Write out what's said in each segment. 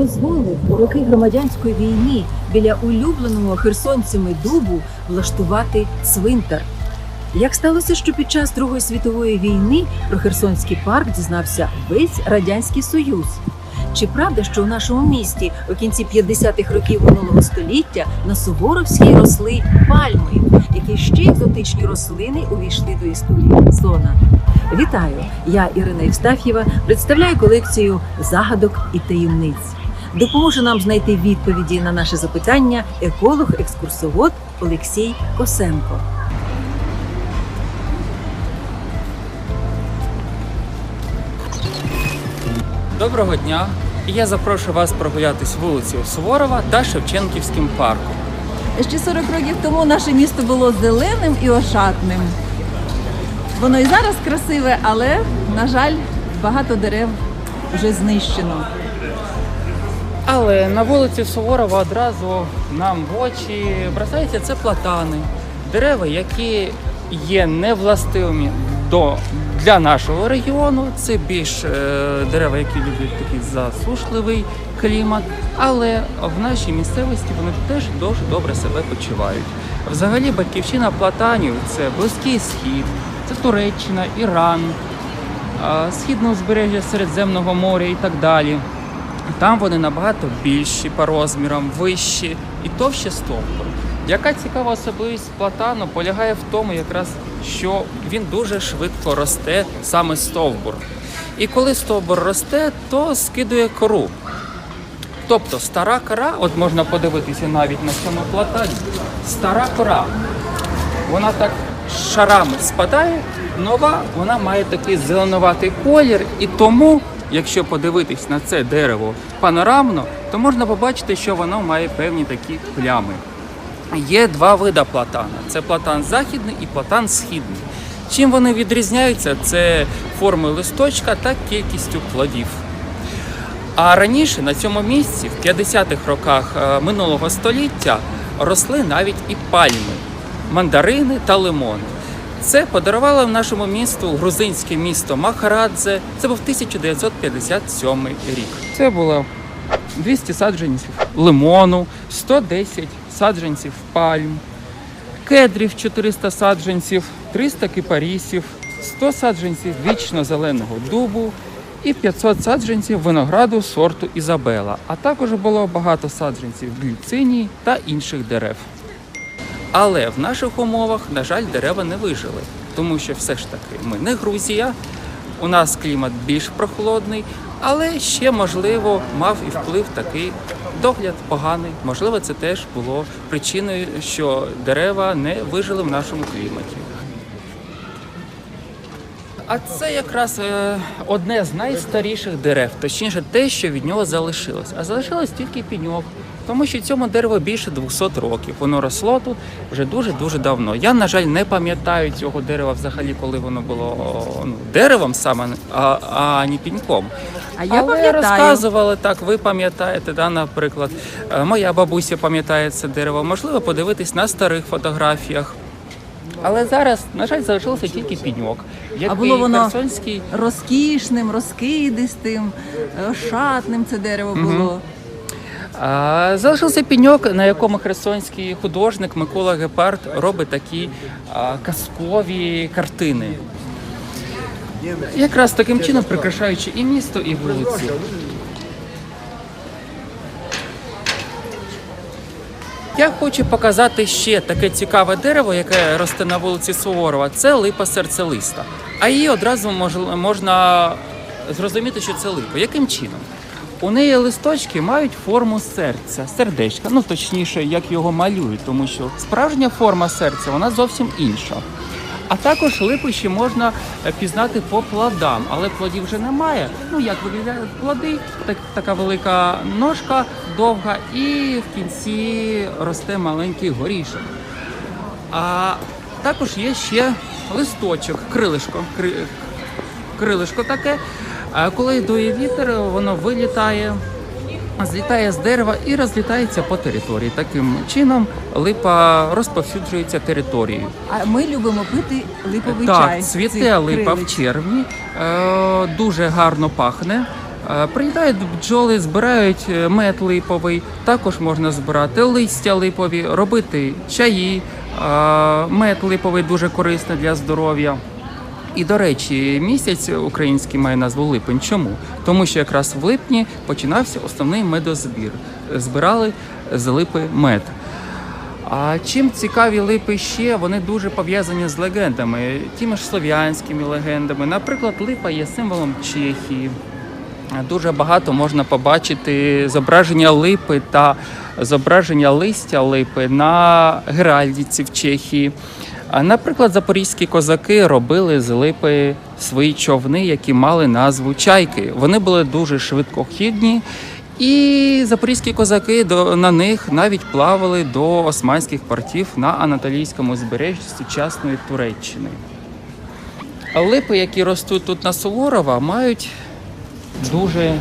дозволив у роки громадянської війни біля улюбленого херсонцями дубу влаштувати цвинтар. Як сталося, що під час Другої світової війни про Херсонський парк дізнався весь радянський союз? Чи правда, що у нашому місті у кінці 50-х років минулого століття на Суворовській росли пальми, які ще екзотичні рослини увійшли до історії Херсона? Вітаю! Я Ірина Євстаф'єва представляю колекцію загадок і таємниць. Допоможе нам знайти відповіді на наше запитання еколог-екскурсовод Олексій Косенко. Доброго дня! Я запрошую вас прогулятись вулицею Суворова та Шевченківським парком. Ще 40 років тому наше місто було зеленим і ошатним. Воно і зараз красиве, але, на жаль, багато дерев вже знищено. Але на вулиці Суворова одразу нам в очі бросаються це платани, дерева, які є невластивими до, для нашого регіону. Це більш е, дерева, які люблять такий засушливий клімат, але в нашій місцевості вони теж дуже добре себе почувають. Взагалі, батьківщина платанів це Близький Схід, це Туреччина, Іран, а, східне узбережжя Середземного моря і так далі. Там вони набагато більші по розмірам, вищі і товще стовбур. Яка цікава особливість платану полягає в тому, якраз що він дуже швидко росте саме стовбур. І коли стовбур росте, то скидує кору. Тобто стара кора, от можна подивитися навіть на цьому платані, стара кора, вона так шарами спадає, нова вона має такий зеленуватий колір, і тому, якщо подивитись на це дерево панорамно, то можна побачити, що воно має певні такі плями. Є два види платана: це платан західний і платан східний. Чим вони відрізняються? Це формою листочка та кількістю плодів. А раніше на цьому місці, в 50-х роках е, минулого століття, росли навіть і пальми, мандарини та лимони. Це подарувало нашому місту грузинське місто Махарадзе. Це був 1957 рік. Це було 200 саджанців лимону, 110 саджанців пальм, кедрів 400 саджанців, 300 кипарісів, 100 саджанців вічно зеленого дубу і 500 саджанців винограду сорту Ізабела, а також було багато саджанців гліцинії та інших дерев. Але в наших умовах, на жаль, дерева не вижили, тому що все ж таки ми не Грузія, у нас клімат більш прохолодний, але ще можливо мав і вплив такий догляд поганий. Можливо, це теж було причиною, що дерева не вижили в нашому кліматі. А це якраз е, одне з найстаріших дерев, точніше, те, що від нього залишилось. А залишилось тільки піньок, тому що цьому дереву більше 200 років. Воно росло тут вже дуже дуже давно. Я, на жаль, не пам'ятаю цього дерева взагалі, коли воно було ну, деревом саме, а, а не піньком. А я Але розказували так, ви пам'ятаєте, да, наприклад, Е, моя бабуся пам'ятає це дерево. Можливо, подивитись на старих фотографіях. Але зараз, на жаль, залишилося тільки піньок, який було воно- херсонський Розкішним, розкидистим, ошатним це дерево було. А, залишився піньок, на якому херсонський художник Микола Гепард робить такі казкові картини. Якраз таким чином прикрашаючи і місто, і вулиці. Я хочу показати ще таке цікаве дерево, яке росте на вулиці Суворова. Це липа серцелиста. А її одразу можна зрозуміти, що це липа. Яким чином? У неї листочки мають форму серця, сердечка, ну точніше, як його малюють, тому що справжня форма серця вона зовсім інша. А також липу ще можна е, пізнати по плодам, але плодів вже немає. Ну як виглядають плоди, так, така велика ножка довга, і в кінці росте маленький горішок. А також є ще листочок, крилишко. Кри, крилишко таке. А коли дує вітер, воно вилітає, злітає з дерева і розлітається по території. Таким чином липа розповсюджується територією. А ми любимо пити липовий так, чай. з цвіте липа в червні, е, дуже гарно пахне. Е, Прилітають бджоли, збирають е, мед липовий, також можна збирати листя липові, робити чаї. Е, Мед липовий дуже корисний для здоров'я. І до речі, місяць український має назву липень. Чому? Тому що якраз в липні починався основний медозбір. Збирали з липи мед. А чим цікаві липи ще? Вони дуже пов'язані з легендами, тими ж слов'янськими легендами. Наприклад, липа є символом Чехії. Дуже багато можна побачити зображення липи та зображення листя липи на геральдіці в Чехії. А, Наприклад, запорізькі козаки робили з липи свої човни, які мали назву чайки. Вони були дуже швидкохідні, і запорізькі козаки на них навіть плавали до османських портів на Анатолійському узбережжі сучасної Туреччини. Липи, які ростуть тут на Суворова, мають дуже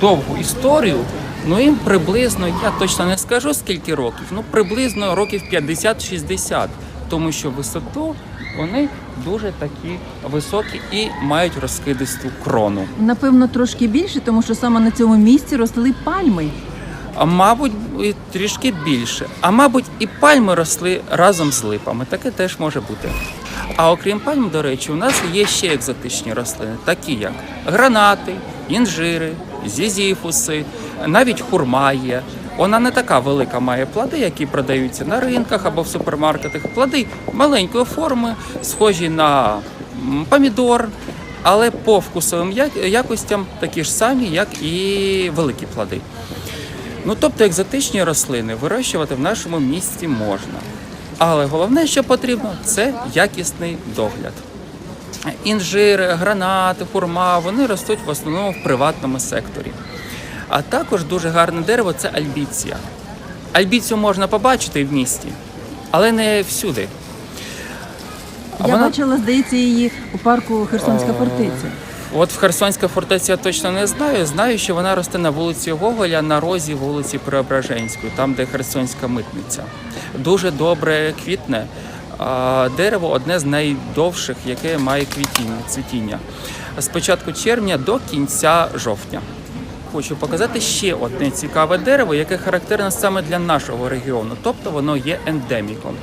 довгу історію. Ну їм приблизно, я точно не скажу скільки років, ну приблизно років 50-60, тому що висоту вони дуже такі високі і мають розкидисту крону. Напевно, трошки більше, тому що саме на цьому місці росли пальми. А мабуть, і трішки більше. А мабуть, і пальми росли разом з липами. Таке теж може бути. А окрім пальм, до речі, у нас є ще екзотичні рослини, такі як гранати, інжири, зізіфуси, навіть хурма є. Вона не така велика має плоди, які продаються на ринках або в супермаркетах. Плоди маленької форми, схожі на помідор, але по вкусовим якостям такі ж самі, як і великі плоди. Ну, тобто екзотичні рослини вирощувати в нашому місті можна. Але головне, що потрібно, це якісний догляд. Інжири, гранати, хурма вони ростуть в основному в приватному секторі. А також дуже гарне дерево це альбіція. Альбіцію можна побачити в місті, але не всюди. А Я вона- бачила, здається, її у парку Херсонська фортеця. От в Херсонська фортеця я точно не знаю. Знаю, що вона росте на вулиці Гоголя на розі вулиці Преображенської, там, де Херсонська митниця. Дуже добре квітне. А, Дерево одне з найдовших, яке має квітіння, цвітіння. З початку червня до кінця жовтня. Хочу показати ще одне цікаве дерево, яке характерне саме для нашого регіону, тобто воно є ендеміком.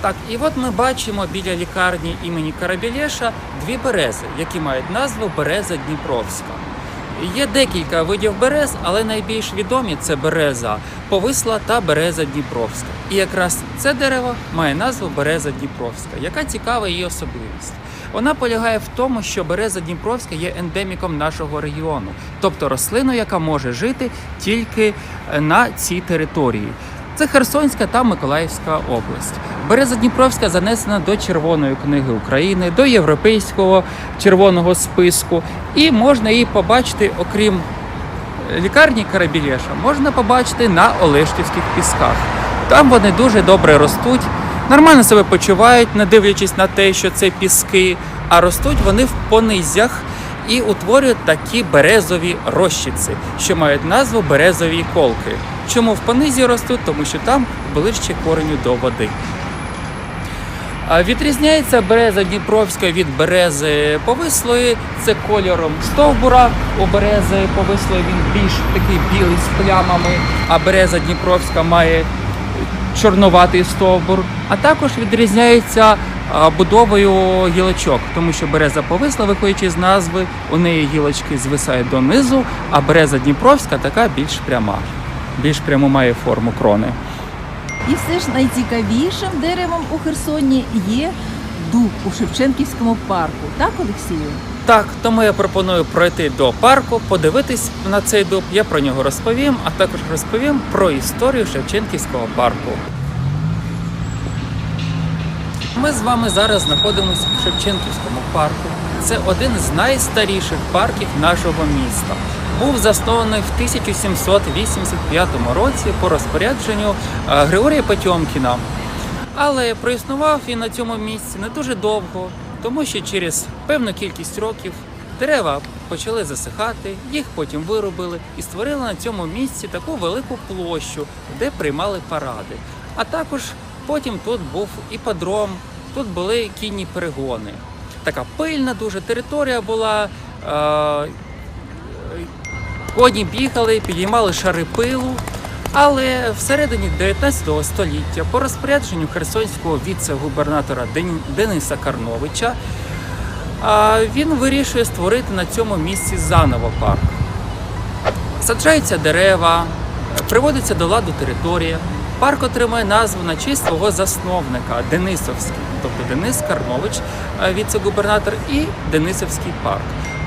Так, і от ми бачимо біля лікарні імені Карабілєша дві берези, які мають назву Береза Дніпровська. Є декілька видів берез, але найбільш відомі це береза повисла та береза Дніпровська. І якраз це дерево має назву Береза Дніпровська. Яка цікава її особливість? Вона полягає в тому, що береза Дніпровська є ендеміком нашого регіону, тобто рослиною, яка може жити тільки е, на цій території. Це Херсонська та Миколаївська область. Береза Дніпровська занесена до Червоної книги України, до європейського червоного списку, і можна її побачити, окрім лікарні Карабілєша, можна побачити на Олештівських пісках. Там вони дуже добре ростуть, нормально себе почувають, не дивлячись на те, що це піски, а ростуть вони в понизях і утворюють такі березові розчиці, що мають назву березові колки. Чому в понизі ростуть? Тому що там ближче кореню до води. Відрізняється береза Дніпровська від берези повислої. Це кольором стовбура. У берези повислої він більш такий білий з плямами, а береза Дніпровська має чорнуватий стовбур. А також відрізняється будовою гілочок, тому що береза повисла, виходячи з назви, у неї гілочки звисають донизу, а береза Дніпровська така більш пряма, більш пряму має форму крони. І все ж найцікавішим деревом у Херсоні є дуб у Шевченківському парку. Так, Олексію? Так, тому я пропоную пройти до парку, подивитись на цей дуб. Я про нього розповім, а також розповім про історію Шевченківського парку. Ми з вами зараз знаходимося в Шевченківському парку. Це один з найстаріших парків нашого міста. Був заснований в 1785 році по розпорядженню е, Григорія Потьомкіна. Але проіснував він на цьому місці не дуже довго, тому що через певну кількість років дерева почали засихати, їх потім виробили і створили на цьому місці таку велику площу, де приймали паради. А також потім тут був іподром, тут були кінні перегони. Така пильна дуже територія була. Е, Коні бігали, підіймали шари пилу. Але всередині 19 століття по розпорядженню херсонського віце-губернатора Дениса Карновича він вирішує створити на цьому місці заново парк. Саджаються дерева, приводиться до ладу територія. Парк отримує назву на честь свого засновника Денисовський, тобто Денис Карнович, віце-губернатор, і Денисовський парк.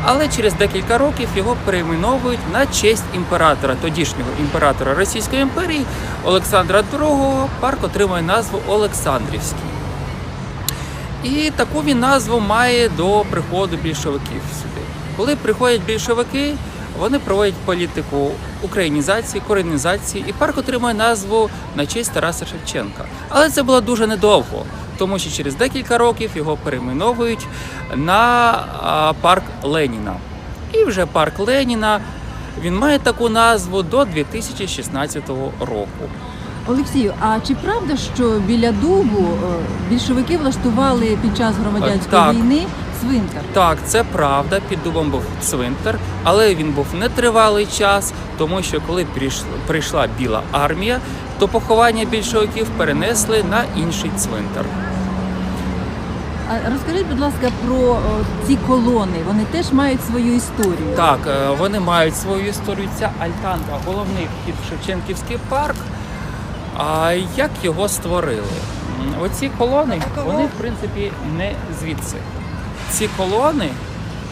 Але через декілька років його перейменовують на честь імператора, тодішнього імператора Російської імперії Олександра II. Парк отримує назву Олександрівський. І таку він назву має до приходу більшовиків сюди. Коли приходять більшовики, вони проводять політику українізації, коренізації, і парк отримує назву на честь Тараса Шевченка. Але це було дуже недовго, тому що через декілька років його перейменовують на парк Леніна. І вже парк Леніна він має таку назву до 2016 року. Олексію, а чи правда, що біля дубу е, більшовики влаштували під час громадянської Так. війни цвинтар? Так, це правда. Під дубом був цвинтар, але він був нетривалий час, тому що коли прийшла, прийшла біла армія, то поховання більшовиків перенесли на інший цвинтар. Розкажіть, будь ласка, про ці колони. Вони теж мають свою історію. Так, е, вони мають свою історію. Ця альтанка, головний вхід в Шевченківський парк. А як його створили? Оці колони, вони в принципі не звідси. Ці колони,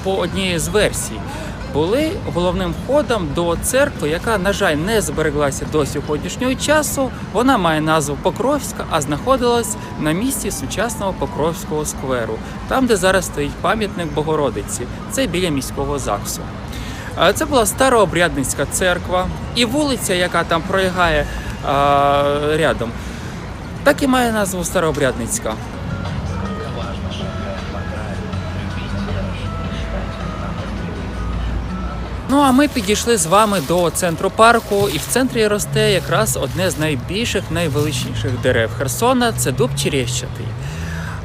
по одній з версій, були головним входом до церкви, яка, на жаль, не збереглася до сьогоднішнього часу. Вона має назву Покровська, а знаходилась на місці сучасного Покровського скверу, там, де зараз стоїть пам'ятник Богородиці. Це біля міського ЗАГСу. Це була старообрядницька церква, і вулиця, яка там пролягає рядом, так і має назву Старообрядницька. Ну а ми підійшли з вами до центру парку, і в центрі росте якраз одне з найбільших, найвеличніших дерев Херсона це дуб черещатий.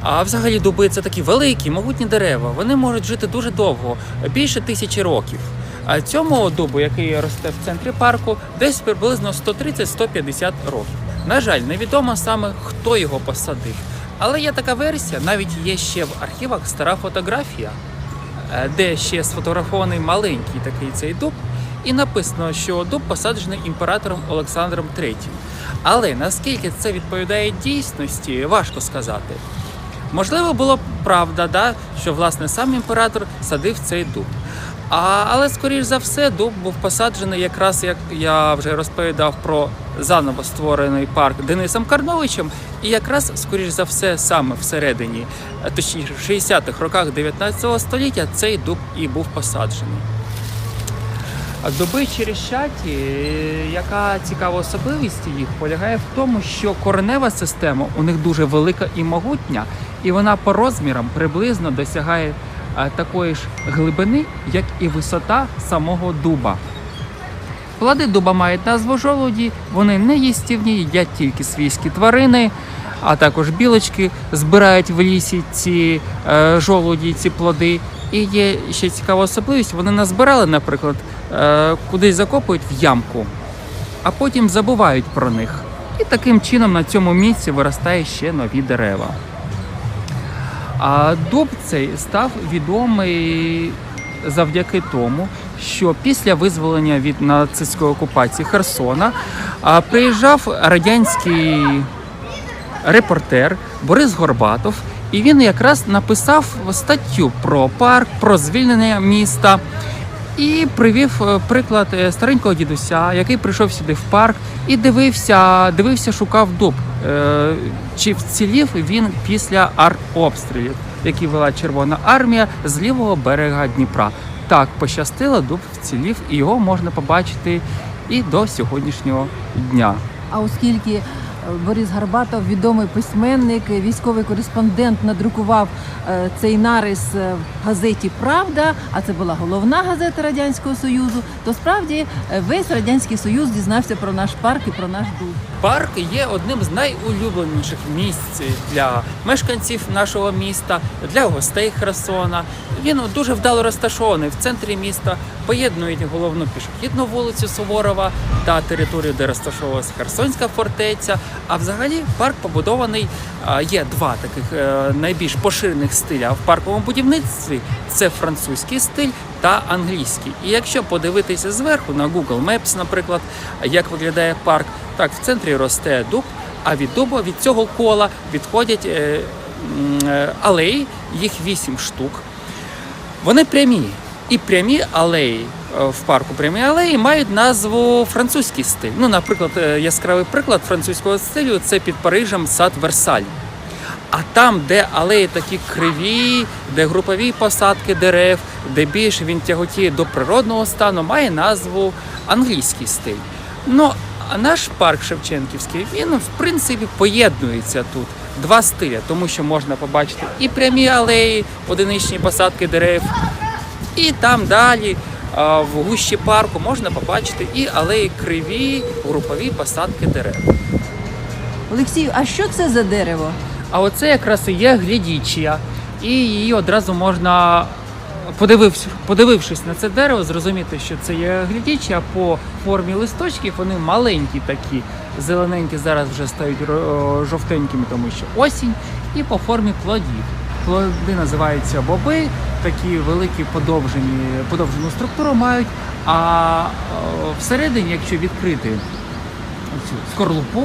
А взагалі дуби це такі великі, могутні дерева. Вони можуть жити дуже довго, більше тисячі років. А цьому дубу, який росте в центрі парку, десь приблизно 130-150 років. На жаль, невідомо саме хто його посадив. Але є така версія, навіть є ще в архівах стара фотографія, де ще сфотографований маленький такий цей дуб, і написано, що дуб посаджений імператором Олександром III. Але наскільки це відповідає дійсності, важко сказати. Можливо, було б правда, да, що власне сам імператор садив цей дуб. А, але, скоріш за все, дуб був посаджений якраз як я вже розповідав про заново створений парк Денисом Карновичем, і якраз, скоріш за все, саме всередині, точніше, в 60-х роках 19 століття цей дуб і був посаджений. А Дуби черещаті, е, яка цікава особливість їх полягає в тому, що коренева система у них дуже велика і могутня, і вона по розмірам приблизно досягає такої ж глибини, як і висота самого дуба. Плоди дуба мають назву жолуді, вони не їстівні, їдять тільки свійські тварини, а також білочки збирають в лісі ці е, жолуді, ці плоди. І є ще цікава особливість, вони назбирали, наприклад, е, кудись закопують в ямку, а потім забувають про них. І таким чином на цьому місці виростає ще нові дерева. А дуб цей став відомий завдяки тому, що після визволення від нацистської окупації Херсона приїжджав радянський репортер Борис Горбатов, і він якраз написав статтю про парк, про звільнення міста. І привів е, приклад е, старенького дідуся, який прийшов сюди в парк і дивився, дивився, шукав дуб. Е, Чи вцілів він після артобстрілів, які вела Червона армія з лівого берега Дніпра. Так, пощастило, дуб вцілів, і його можна побачити і до сьогоднішнього дня. А оскільки Борис Гарбатов, відомий письменник, військовий кореспондент, надрукував е, цей нарис е, в газеті Правда, а це була головна газета Радянського Союзу. То справді е, весь радянський союз дізнався про наш парк і про наш дух. Парк є одним з найулюбленіших місць для мешканців нашого міста, для гостей Херсона. Він дуже вдало розташований в центрі міста, поєднує головну пішохідну вулицю Суворова та територію, де розташовувалася Херсонська фортеця. А взагалі парк побудований. Є два таких е, найбільш поширених стиля в парковому будівництві: це французький стиль та англійський. І якщо подивитися зверху на Google Maps, наприклад, як виглядає парк, так в центрі росте дуб, а від дуба від цього кола відходять е, е, алеї, їх вісім штук. Вони прямі. І прямі алеї е, в парку прямі алеї мають назву французький стиль. Ну, наприклад, е, яскравий приклад французького стилю це під Парижем сад Версаль. А там, де алеї такі криві, де групові посадки дерев, де більше він тяготіє до природного стану, має назву англійський стиль. Ну, а наш парк Шевченківський, він в принципі поєднується тут. Два стилі, тому що можна побачити і прямі алеї, одиничні посадки дерев, і там далі, в гущі парку, можна побачити і алеї криві, групові посадки дерев. Олексію, а що це за дерево? А оце якраз і є глядічія. І її одразу можна, подивившись, подивившись на це дерево, зрозуміти, що це є глядічія по формі листочків. Вони маленькі такі, зелененькі зараз вже стають жовтенькими, тому що осінь, і по формі плодів. Плоди називаються боби, такі великі подовжені, подовжену структуру мають. А всередині, якщо відкрити цю скорлупу,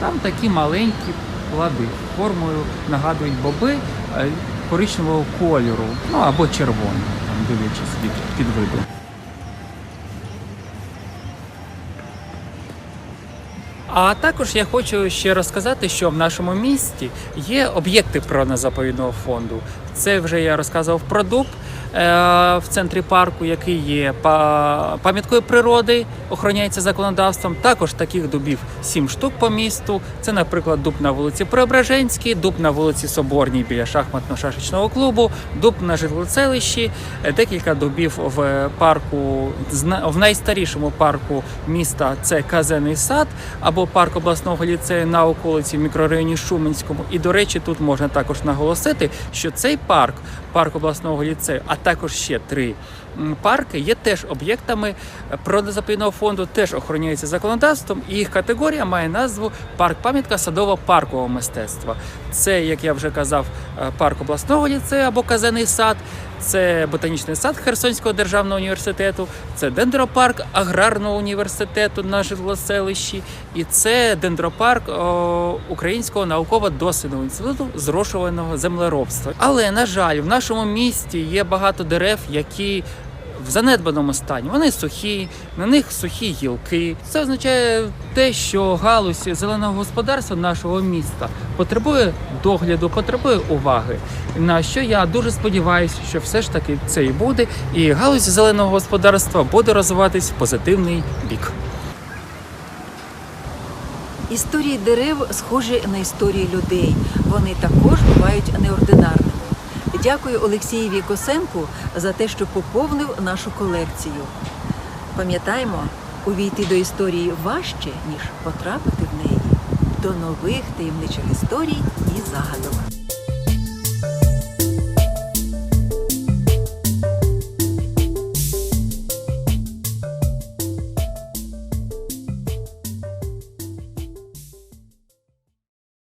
там такі маленькі плоди формою нагадують боби е, коричневого кольору, ну або червоного, дивлячись від під виду. А також я хочу ще розказати, що в нашому місті є об'єкти природно-заповідного фонду. Це вже я розказував про дуб в центрі парку, який є пам'яткою природи, охороняється законодавством. Також таких дубів сім штук по місту. Це, наприклад, дуб на вулиці Преображенській, дуб на вулиці Соборній біля шахматно-шашечного клубу, дуб на житлоселищі, е, декілька дубів в парку в найстарішому парку міста. Це Казений сад або парк обласного ліцею на околиці в мікрорайоні Шуменському. І до речі, тут можна також наголосити, що цей парк, парк обласного ліцею, а також ще три парки, є теж об'єктами природозаповідного фонду, теж охороняються законодавством, і їх категорія має назву парк пам'ятка садово-паркового мистецтва. Це, як я вже казав, е, парк обласного ліцею або казений сад. Це ботанічний сад Херсонського державного університету, це дендропарк аграрного університету на житлоселищі, і це дендропарк о, Українського науково-дослідного інституту зрошуваного землеробства. Але на жаль, в нашому місті є багато дерев, які в занедбаному стані. Вони сухі, на них сухі гілки. Це означає те, що галузь зеленого господарства нашого міста потребує догляду, потребує уваги. На що я дуже сподіваюся, що все ж таки це і буде, і галузь зеленого господарства буде розвиватись в позитивний бік. Історії дерев схожі на історії людей. Вони також бувають неординарними. Дякую Олексієві Косенку за те, що поповнив нашу колекцію. Пам'ятаємо, увійти до історії важче, ніж потрапити в неї. До нових таємничих історій і загадок.